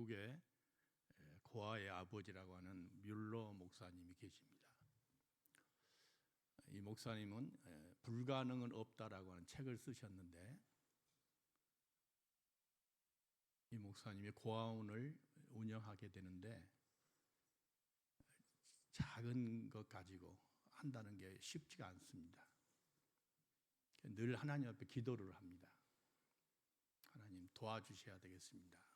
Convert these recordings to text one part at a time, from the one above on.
영국의 고아의 아버지라고 하는 뮬러 목사님이 계십니다. 이 목사님은 불가능은 없다라고 하는 책을 쓰셨는데 이 목사님이 고아원을 운영하게 되는데 작은 것 가지고 한다는 게 쉽지가 않습니다. 늘 하나님 앞에 기도를 합니다. 하나님 도와주셔야 되겠습니다.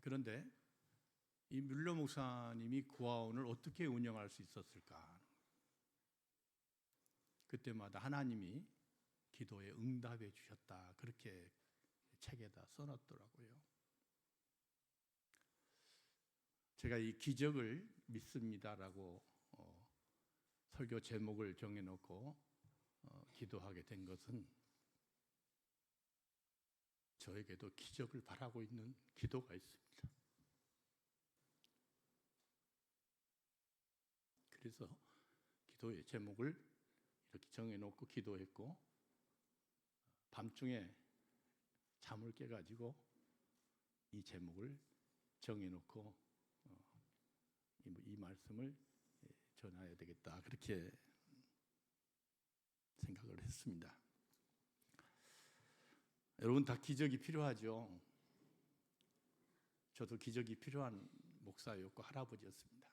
그런데 이 뮬러 목사님이 고아원을 어떻게 운영할 수 있었을까? 그때마다 하나님이 기도에 응답해 주셨다. 그렇게 책에다 써놨더라고요. 제가 이 기적을 믿습니다라고 어, 설교 제목을 정해놓고 어, 기도하게 된 것은 저에게도 기적을 바라고 있는 기도가 있습니다. 그래서 기도의 제목을 이렇게 정해놓고 기도했고 밤중에 잠을 깨가지고 이 제목을 정해놓고 어, 이 말씀을 전해야 되겠다 그렇게 생각을 했습니다. 여러분 다 기적이 필요하죠. 저도 기적이 필요한 목사였고 할아버지였습니다.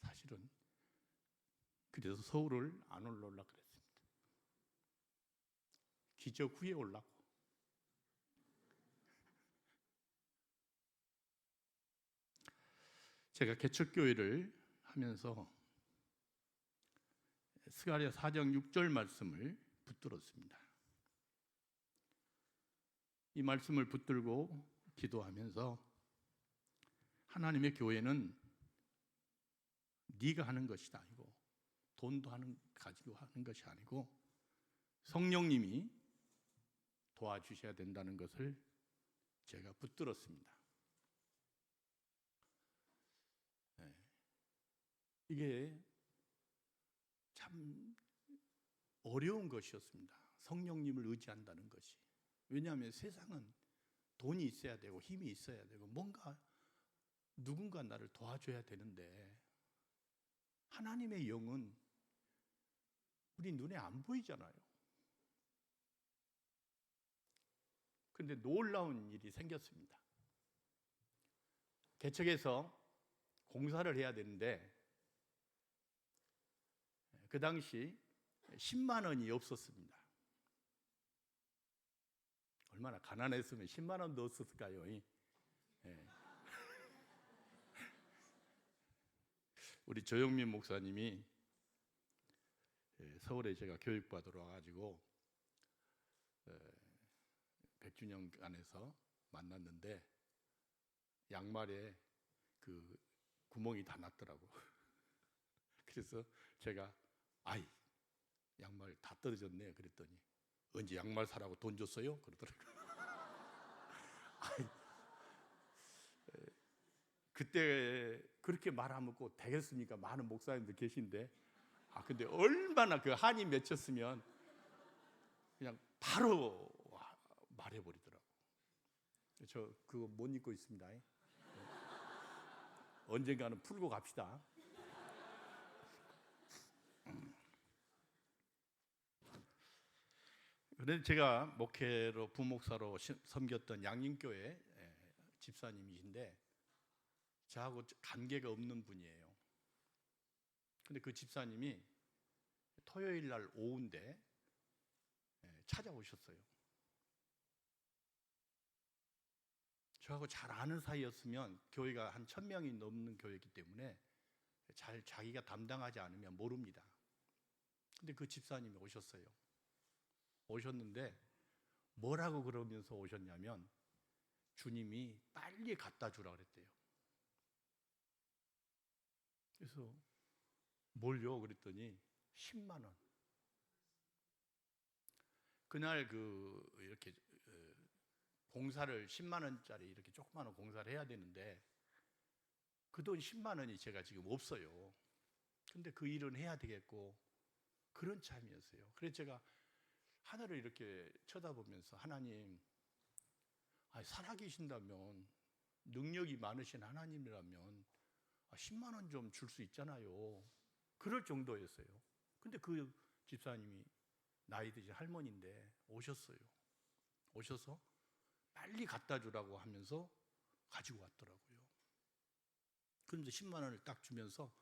사실은 그래서 서울을 안 올라올라 그랬습니다. 기적 후에 올라고. 제가 개척교회를 하면서 스가랴 4장 6절 말씀을 붙들었습니다. 이 말씀을 붙들고 기도하면서 하나님의 교회는 네가 하는 것이 아니고 돈도 하는 가지고 하는 것이 아니고 성령님이 도와주셔야 된다는 것을 제가 붙들었습니다. 네. 이게 참 어려운 것이었습니다. 성령님을 의지한다는 것이. 왜냐하면 세상은 돈이 있어야 되고 힘이 있어야 되고 뭔가 누군가 나를 도와줘야 되는데 하나님의 영은 우리 눈에 안 보이잖아요. 그런데 놀라운 일이 생겼습니다. 개척에서 공사를 해야 되는데 그 당시 10만 원이 없었습니다. 얼마나 가난했으면 10만 원도 없었을까요? 네. 우리 조영민 목사님이 예, 서울에 제가 교육받으러 와가지고 100주년간에서 만났는데 양말에 그 구멍이 다 났더라고. 그래서 제가 아이 양말 다 떨어졌네 그랬더니 언제 양말 사라고 돈 줬어요? 그러더라고요. 아이, 그때 그렇게 말하면 꼭 되겠습니까? 많은 목사님들 계신데 아 근데 얼마나 그 한이 맺혔으면 그냥 바로 말해버리더라고. 저 그거 못 잊고 있습니다. 네. 언젠가는 풀고 갑시다. 그런데 제가 목회로 부목사로 섬겼던 양림교회 집사님이신데 저하고 관계가 없는 분이에요. 근데 그 집사님이 토요일 날 오후인데 찾아오셨어요. 저하고 잘 아는 사이였으면 교회가 한 천 명이 넘는 교회이기 때문에 잘 자기가 담당하지 않으면 모릅니다. 근데 그 집사님이 오셨어요. 오셨는데 뭐라고 그러면서 오셨냐면 주님이 빨리 갖다 주라 그랬대요. 그래서 뭘요? 그랬더니 10만 원. 그날 그 이렇게 어, 공사를 10만 원짜리 이렇게 조그마한 공사를 해야 되는데 그 돈 10만 원이 제가 지금 없어요. 근데 그 일은 해야 되겠고 그런 참이었어요. 그래서 제가 하늘을 이렇게 쳐다보면서 하나님, 아니, 살아계신다면 능력이 많으신 하나님이라면 10만 원 좀 줄 수 있잖아요. 그럴 정도였어요. 근데 그 집사님이 나이 드신 할머니인데 오셨어요. 오셔서 빨리 갖다 주라고 하면서 가지고 왔더라고요. 그런데 10만 원을 딱 주면서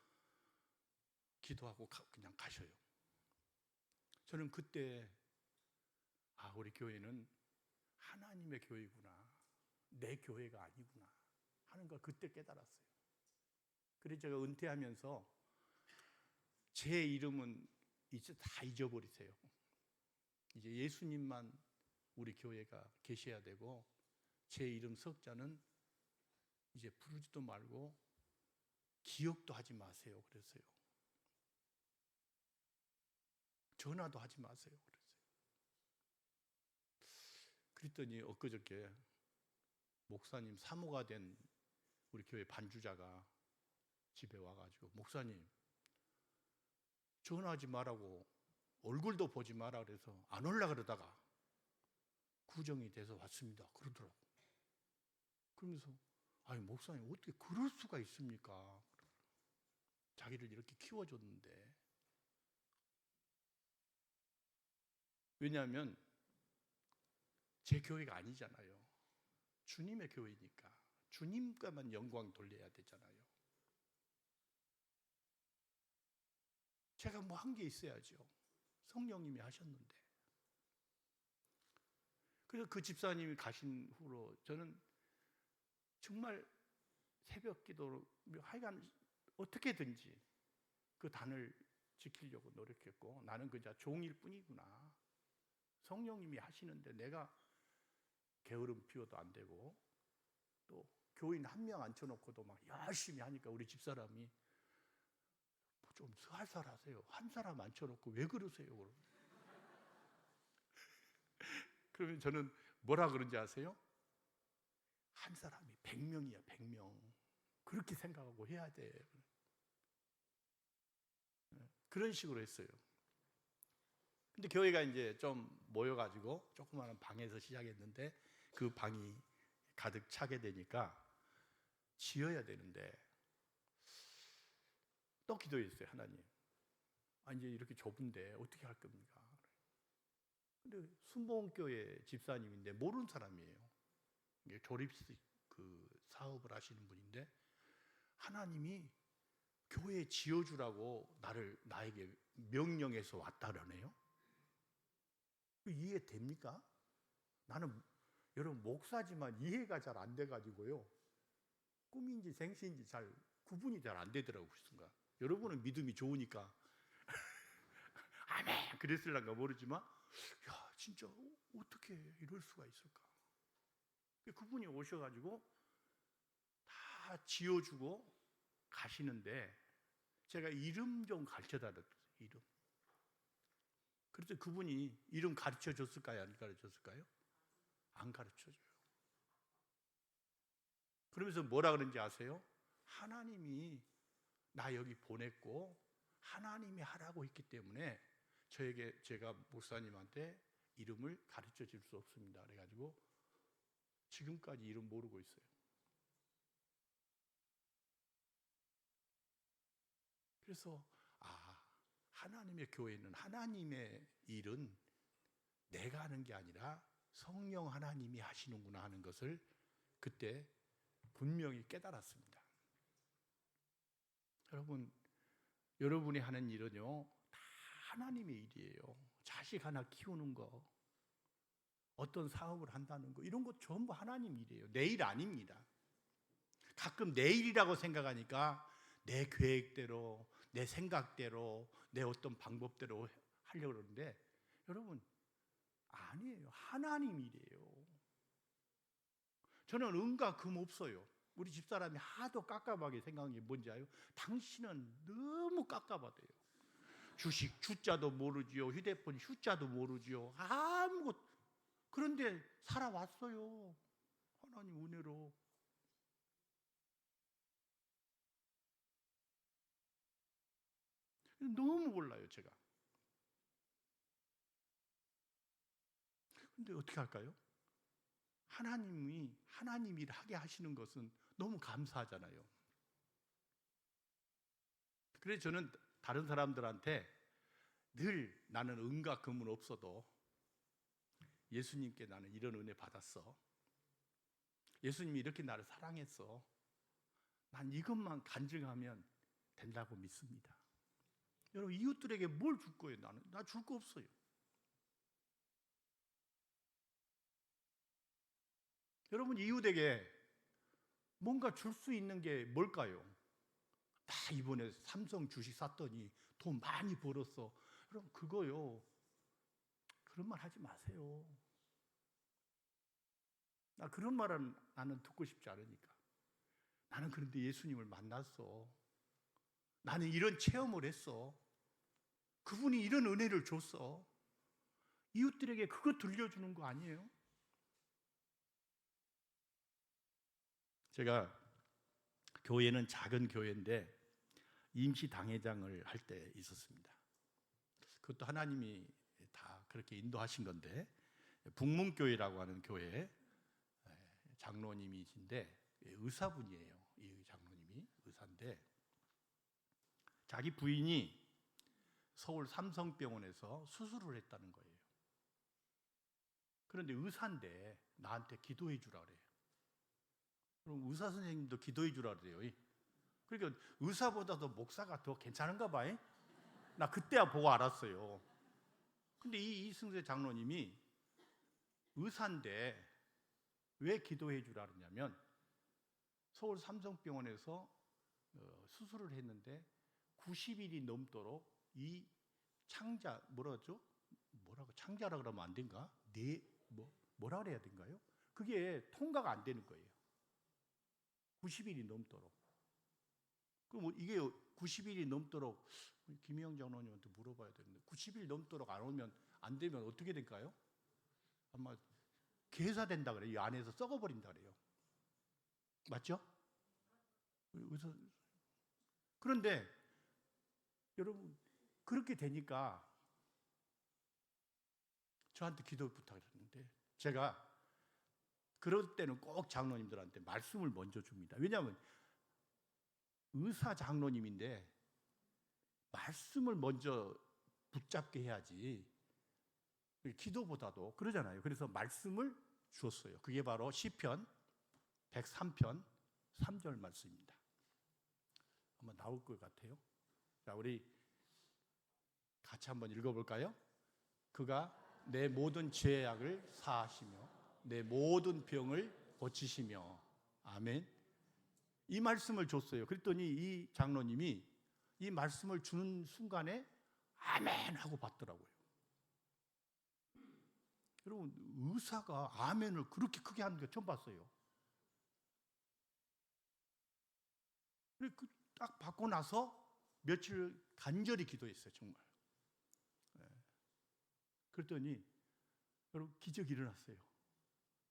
기도하고 가- 그냥 가셔요. 저는 그때 아 우리 교회는 하나님의 교회구나 내 교회가 아니구나 하는 걸 그때 깨달았어요. 그래서 제가 은퇴하면서 제 이름은 이제 다 잊어버리세요. 이제 예수님만 우리 교회가 계셔야 되고 제 이름 석자는 이제 부르지도 말고 기억도 하지 마세요. 그랬어요. 전화도 하지 마세요. 그랬더니 엊그저께 목사님 사모가 된 우리 교회 반주자가 집에 와가지고 목사님 전화하지 말라고 얼굴도 보지 마라 그래서 안 올라 그러다가 구정이 돼서 왔습니다. 그러더라고. 그러면서 아니 목사님 어떻게 그럴 수가 있습니까? 자기를 이렇게 키워줬는데 왜냐하면 제 교회가 아니잖아요. 주님의 교회니까 주님과만 영광 돌려야 되잖아요. 제가 뭐 한 게 있어야죠. 성령님이 하셨는데. 그래서 그 집사님이 가신 후로 저는 정말 새벽 기도로 하여간 어떻게든지 그 단을 지키려고 노력했고 나는 그저 종일 뿐이구나. 성령님이 하시는데 내가 게으름 피워도 안 되고 또 교인 한 명 앉혀놓고도 막 열심히 하니까 우리 집사람이 좀 살살하세요. 한 사람 앉혀놓고 왜 그러세요? 그러면 저는 뭐라 그런지 아세요? 한 사람이 백 명이야, 백 명. 그렇게 생각하고 해야 돼. 그런 식으로 했어요. 근데 교회가 이제 좀 모여가지고 조그마한 방에서 시작했는데 그 방이 가득 차게 되니까 지어야 되는데 또 기도했어요 하나님. 아 이제 이렇게 좁은데 어떻게 할 겁니까? 근데 순복음교회 집사님인데 모르는 사람이에요. 이게 조립 그 사업을 하시는 분인데 하나님이 교회 지어주라고 나를 나에게 명령해서 왔다라네요. 이해 됩니까? 나는 여러분 목사지만 이해가 잘 안 돼가지고요. 꿈인지 생시인지 잘 구분이 잘 안 되더라고요. 그 순간. 여러분은 믿음이 좋으니까 아멘 그랬을란가 모르지만 야 진짜 어떻게 이럴 수가 있을까? 그분이 오셔가지고 다 지어주고 가시는데 제가 이름 좀 가르쳐달랬어요. 이름. 그래서 그분이 이름 가르쳐 줬을까요? 안 가르쳐 줬을까요? 안 가르쳐 줘요. 그러면서 뭐라 그런지 아세요? 하나님이 나 여기 보냈고 하나님이 하라고 했기 때문에 저에게 제가 목사님한테 이름을 가르쳐 줄 수 없습니다. 그래가지고 지금까지 이름 모르고 있어요. 그래서 아 하나님의 교회는 하나님의 일은 내가 하는 게 아니라 성령 하나님이 하시는구나 하는 것을 그때 분명히 깨달았습니다. 여러분, 여러분이 하는 일은요, 다 하나님의 일이에요. 자식 하나 키우는 거, 어떤 사업을 한다는 거, 이런 거 전부 하나님 일이에요. 내 일 아닙니다. 가끔 내 일이라고 생각하니까 내 계획대로, 내 생각대로, 내 어떤 방법대로 하려고 그러는데, 여러분, 아니에요. 하나님 일이에요. 저는 은과 금 없어요. 우리 집사람이 하도 깝깝하게 생각한 게 뭔지 아요? 당신은 너무 깝깝하대요. 주식 주자도 모르지요. 휴대폰 휴자도 모르지요. 아무것 그런데 살아왔어요. 하나님 은혜로. 너무 몰라요, 제가. 근데 어떻게 할까요? 하나님이 하나님이 하게 하시는 것은 너무 감사하잖아요. 그래서 저는 다른 사람들한테 늘 나는 은과 금은 없어도 예수님께 나는 이런 은혜 받았어. 예수님이 이렇게 나를 사랑했어. 난 이것만 간증하면 된다고 믿습니다. 여러분 이웃들에게 뭘 줄 거예요? 나는 나 줄 거 없어요. 여러분 이웃에게 뭔가 줄 수 있는 게 뭘까요? 다 이번에 삼성 주식 샀더니 돈 많이 벌었어. 여러분 그거요. 그런 말 하지 마세요. 나 그런 말은 나는 듣고 싶지 않으니까. 나는 그런데 예수님을 만났어. 나는 이런 체험을 했어. 그분이 이런 은혜를 줬어. 이웃들에게 그거 들려주는 거 아니에요? 제가 교회는 작은 교회인데 임시 당회장을 할 때 있었습니다. 그것도 하나님이 다 그렇게 인도하신 건데 북문교회라고 하는 교회 장로님이신데 의사분이에요. 이 장로님이 의사인데 자기 부인이 서울 삼성병원에서 수술을 했다는 거예요. 그런데 의사인데 나한테 기도해 주라 그래요. 그럼 의사 선생님도 기도해 주라 그래요. 그러니까 의사보다도 목사가 더 괜찮은가 봐요. 나 그때야 보고 알았어요. 근데 이 이승세 장로님이 의사인데 왜 기도해 주라 그러냐면 서울 삼성병원에서 어, 수술을 했는데 90일이 넘도록 이 창자 뭐라죠? 뭐라고 창자라 그러면 안 된가? 네 뭐 뭐라 그래야 된가요? 그게 통과가 안 되는 거예요. 90일이 넘도록. 그럼 뭐 이게 90일이 넘도록 김영 장로님한테 물어봐야 되는데 90일 넘도록 안 오면 안 되면 어떻게 될까요? 아마 개사된다 그래요. 이 안에서 썩어버린다 그래요. 맞죠? 그래서 그런데 여러분 그렇게 되니까 저한테 기도 부탁했는데 제가 그럴 때는 꼭 장로님들한테 말씀을 먼저 줍니다. 왜냐하면 의사 장로님인데 말씀을 먼저 붙잡게 해야지 기도보다도 그러잖아요. 그래서 말씀을 주었어요. 그게 바로 시편 103편 3절 말씀입니다. 아마 나올 것 같아요. 자, 우리 같이 한번 읽어 볼까요? 그가 내 모든 죄악을 사하시며 내 모든 병을 고치시며 아멘. 이 말씀을 줬어요. 그랬더니 이 장로님이 이 말씀을 주는 순간에 아멘 하고 받더라고요. 여러분 의사가 아멘을 그렇게 크게 하는 게 처음 봤어요. 딱 받고 나서 며칠 간절히 기도했어요, 정말. 네. 그랬더니 여러분 기적이 일어났어요.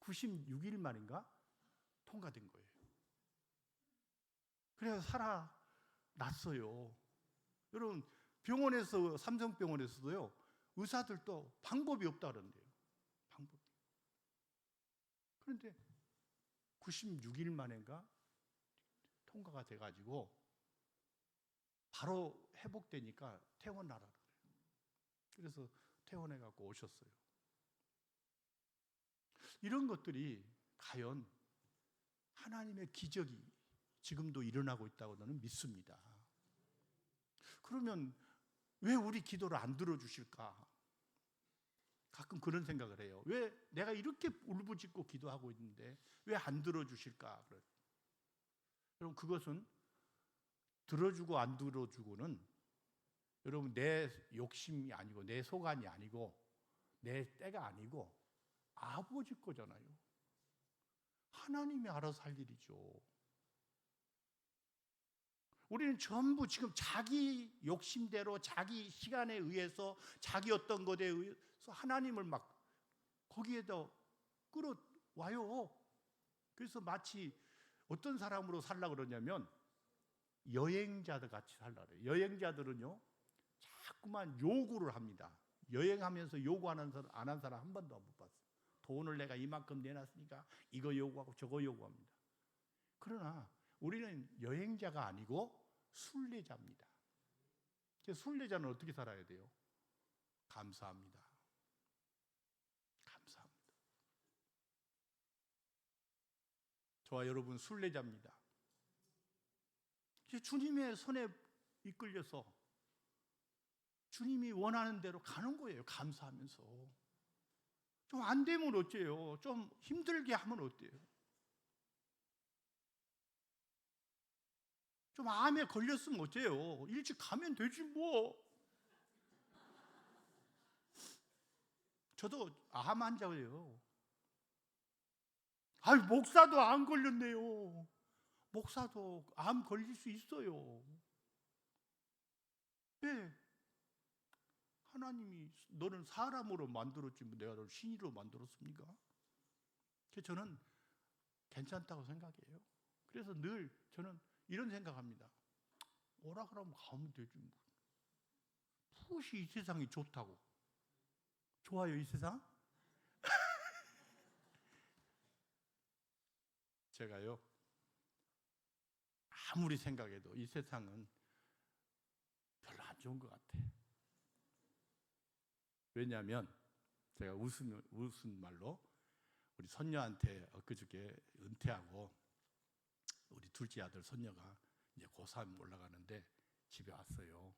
96일 만인가 통과된 거예요. 그래서 살아났어요. 여러분 병원에서 삼성병원에서도요 의사들도 방법이 없다 그러는데요. 방법. 그런데 96일 만인가 통과가 돼가지고 바로 회복되니까 퇴원하라 그래요. 그래서 퇴원해 갖고 오셨어요. 이런 것들이 과연 하나님의 기적이 지금도 일어나고 있다고 저는 믿습니다. 그러면 왜 우리 기도를 안 들어주실까? 가끔 그런 생각을 해요. 왜 내가 이렇게 울부짖고 기도하고 있는데 왜 안 들어주실까? 여러분 그것은 들어주고 안 들어주고는 여러분 내 욕심이 아니고 내 소관이 아니고 내 때가 아니고 아버지 거잖아요. 하나님이 알아서 할 일이죠. 우리는 전부 지금 자기 욕심대로 자기 시간에 의해서 자기 어떤 것에 의해서 하나님을 막 거기에다 끌어와요. 그래서 마치 어떤 사람으로 살라 그러냐면 여행자들 같이 살라 그래요. 여행자들은요 자꾸만 요구를 합니다. 여행하면서 요구하는 사람 안 한 사람 한 번도 못 봤어요. 돈을 내가 이만큼 내놨으니까 이거 요구하고 저거 요구합니다. 그러나 우리는 여행자가 아니고 순례자입니다. 순례자는 어떻게 살아야 돼요? 감사합니다. 감사합니다. 저와 여러분 순례자입니다. 주님의 손에 이끌려서 주님이 원하는 대로 가는 거예요. 감사하면서. 좀 안 되면 어째요? 좀 힘들게 하면 어때요? 좀 암에 걸렸으면 어째요? 일찍 가면 되지 뭐. 저도 암 환자예요. 아이 목사도 안 걸렸네요. 목사도 암 걸릴 수 있어요. 네. 하나님이 너는 사람으로 만들었지 뭐 내가 너를 신이로 만들었습니까? 저는 괜찮다고 생각해요. 그래서 늘 저는 이런 생각합니다. 오라 그러면 가면 되지 뭐. 푸시 이 세상이 좋다고. 좋아요 이 세상? 제가요 아무리 생각해도 이 세상은 별로 안 좋은 것 같아. 왜냐하면 제가 웃음 웃은 말로 우리 손녀한테 엊그저께 은퇴하고 우리 둘째 아들 손녀가 이제 고3 올라가는데 집에 왔어요.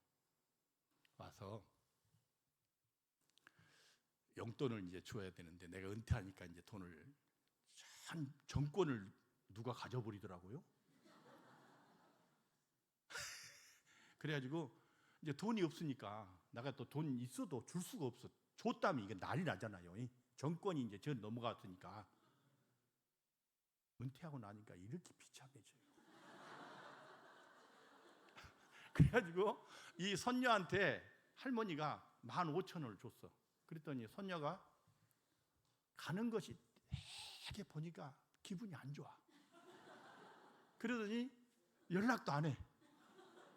와서 용돈을 이제 줘야 되는데 내가 은퇴하니까 이제 돈을 한 정권을 누가 가져버리더라고요. 그래가지고 이제 돈이 없으니까 내가 또 돈 있어도 줄 수가 없어. 줬다면 이게 난리 나잖아요. 이 정권이 이제 저 넘어갔으니까 은퇴하고 나니까 이렇게 비참해져요. 그래가지고 이 손녀한테 할머니가 만 오천 원을 줬어. 그랬더니 손녀가 가는 것이 되게 보니까 기분이 안 좋아. 그러더니 연락도 안 해.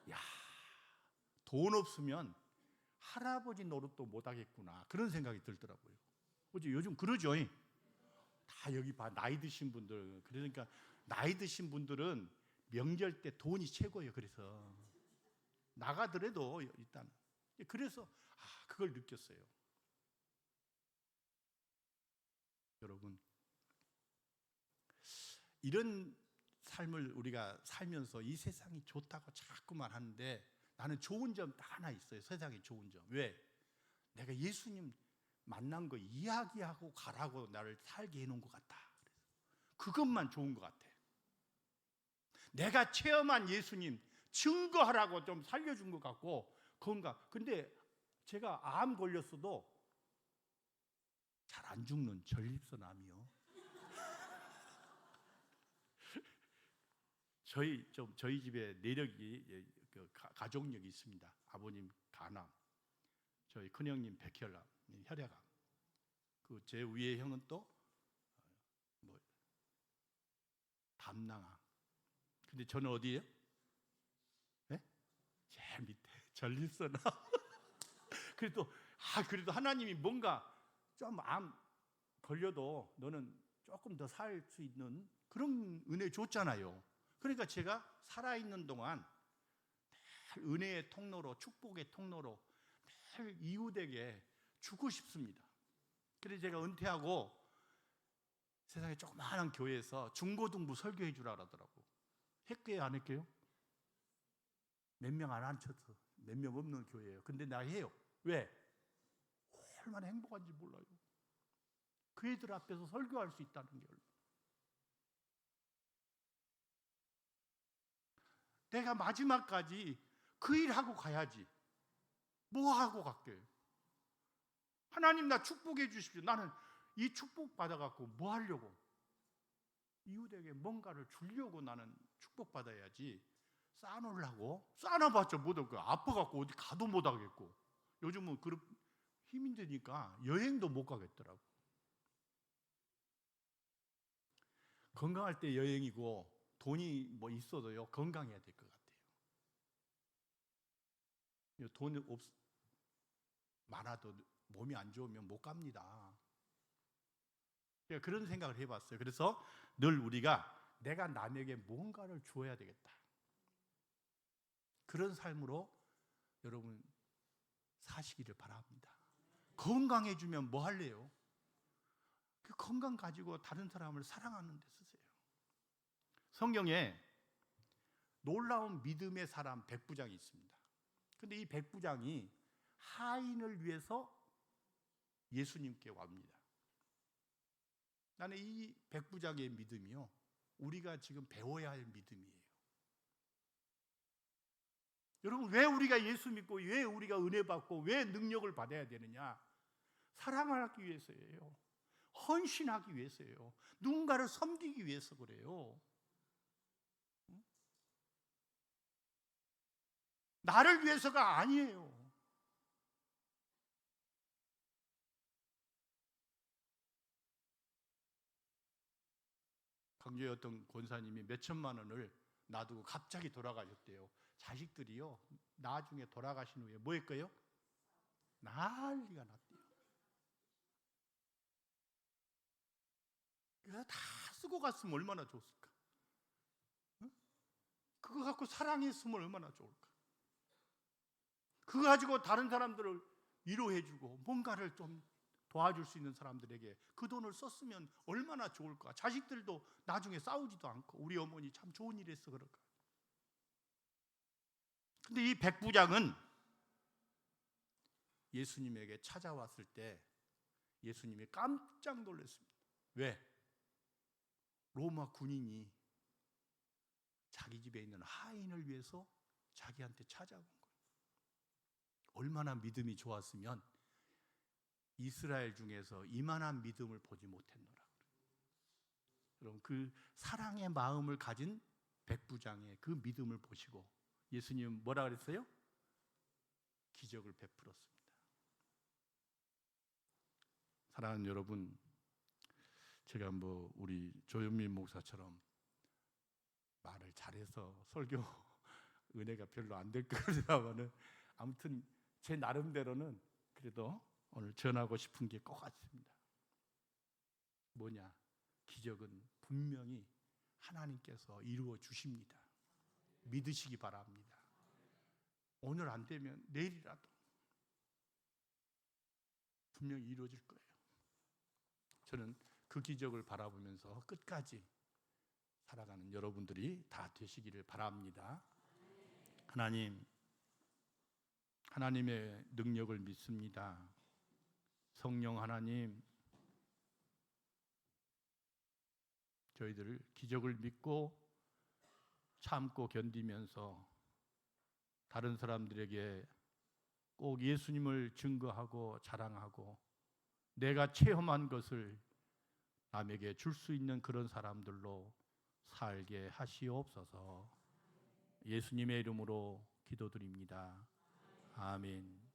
야, 돈 없으면 할아버지 노릇도 못 하겠구나. 그런 생각이 들더라고요. 어제 요즘 그러죠. 다 여기 봐 나이 드신 분들 그러니까 나이 드신 분들은 명절 때 돈이 최고예요. 그래서 나가더라도 일단 그래서 아 그걸 느꼈어요. 여러분 이런 삶을 우리가 살면서 이 세상이 좋다고 자꾸만 하는데 나는 좋은 점 딱 하나 있어요. 세상에 좋은 점. 왜? 내가 예수님 만난 거 이야기하고 가라고 나를 살게 해놓은 것 같다. 그것만 좋은 것 같아. 내가 체험한 예수님 증거하라고 좀 살려준 것 같고 그건가. 근데 제가 암 걸렸어도 잘 안 죽는 전립선암이요. 저희 좀 저희 집에 내력이 예, 그 가, 족력이 있습니다. 아버님 간암, 저희 큰형님 백혈암, 혈액암. 그 제 위에 형은 또뭐 어, 담낭암. 근데 저는 어디예요? 네? 제일 밑에 전립선암. 그래도 아 그래도 하나님이 뭔가 좀 암 걸려도 너는 조금 더 살 수 있는 그런 은혜 줬잖아요. 그러니까 제가 살아 있는 동안 늘 은혜의 통로로 축복의 통로로 늘 이웃에게 주고 싶습니다. 그래서 제가 은퇴하고 세상에 조그마한 교회에서 중고등부 설교해 주라 그러더라고. 했게요, 안 했게요? 몇 명 안 앉혀서 몇 명 없는 교회예요. 근데 나 해요. 왜? 얼마나 행복한지 몰라요. 그 애들 앞에서 설교할 수 있다는 게 내가 마지막까지 그 일하고 가야지. 뭐 하고 갈게요? 하나님 나 축복해 주십시오. 나는 이 축복 받아갖고 뭐 하려고? 이웃에게 뭔가를 주려고 나는 축복 받아야지. 쌓아놓으려고? 쌓아놔봤자 못하고 아파갖고 어디 가도 못 하겠고. 요즘은 그런 힘이 드니까 여행도 못 가겠더라고. 건강할 때 여행이고 돈이 뭐 있어도요 건강해야 될 것 같아요. 돈이 없 많아도 몸이 안 좋으면 못 갑니다. 그런 생각을 해봤어요. 그래서 늘 우리가 내가 남에게 뭔가를 주어야 되겠다. 그런 삶으로 여러분 사시기를 바랍니다. 건강해주면 뭐 할래요? 그 건강 가지고 다른 사람을 사랑하는 데 쓰세요. 성경에 놀라운 믿음의 사람 백부장이 있습니다. 근데 이 백부장이 하인을 위해서 예수님께 옵니다. 나는 이 백부장의 믿음이요. 우리가 지금 배워야 할 믿음이에요. 여러분, 왜 우리가 예수 믿고, 왜 우리가 은혜 받고, 왜 능력을 받아야 되느냐? 사랑하기 위해서예요. 헌신하기 위해서예요. 누군가를 섬기기 위해서 그래요. 나를 위해서가 아니에요. 강주의 어떤 권사님이 몇 천만 원을 놔두고 갑자기 돌아가셨대요. 자식들이요. 나중에 돌아가신 후에 뭐 했고요? 난리가 났대요. 다 쓰고 갔으면 얼마나 좋을까? 응? 그거 갖고 사랑했으면 얼마나 좋을까? 그거 가지고 다른 사람들을 위로해주고 뭔가를 좀 도와줄 수 있는 사람들에게 그 돈을 썼으면 얼마나 좋을까? 자식들도 나중에 싸우지도 않고 우리 어머니 참 좋은 일 했어 그럴까? 근데 이 백부장은 예수님에게 찾아왔을 때 예수님이 깜짝 놀랐습니다. 왜? 로마 군인이 자기 집에 있는 하인을 위해서 자기한테 찾아온. 얼마나 믿음이 좋았으면 이스라엘 중에서 이만한 믿음을 보지 못했노라. 여러분 그 사랑의 마음을 가진 백부장의 그 믿음을 보시고 예수님 뭐라 그랬어요? 기적을 베풀었습니다. 사랑하는 여러분, 제가 뭐 우리 조현민 목사처럼 말을 잘해서 설교 은혜가 별로 안될 거라면은 아무튼 제 나름대로는 그래도 오늘 전하고 싶은 게 꼭 같습니다. 뭐냐? 기적은 분명히 하나님께서 이루어 주십니다. 믿으시기 바랍니다. 오늘 안 되면 내일이라도 분명히 이루어질 거예요. 저는 그 기적을 바라보면서 끝까지 살아가는 여러분들이 다 되시기를 바랍니다. 하나님, 하나님의 능력을 믿습니다. 성령 하나님, 저희들 기적을 믿고 참고 견디면서 다른 사람들에게 꼭 예수님을 증거하고 자랑하고 내가 체험한 것을 남에게 줄 수 있는 그런 사람들로 살게 하시옵소서. 예수님의 이름으로 기도드립니다. 아멘.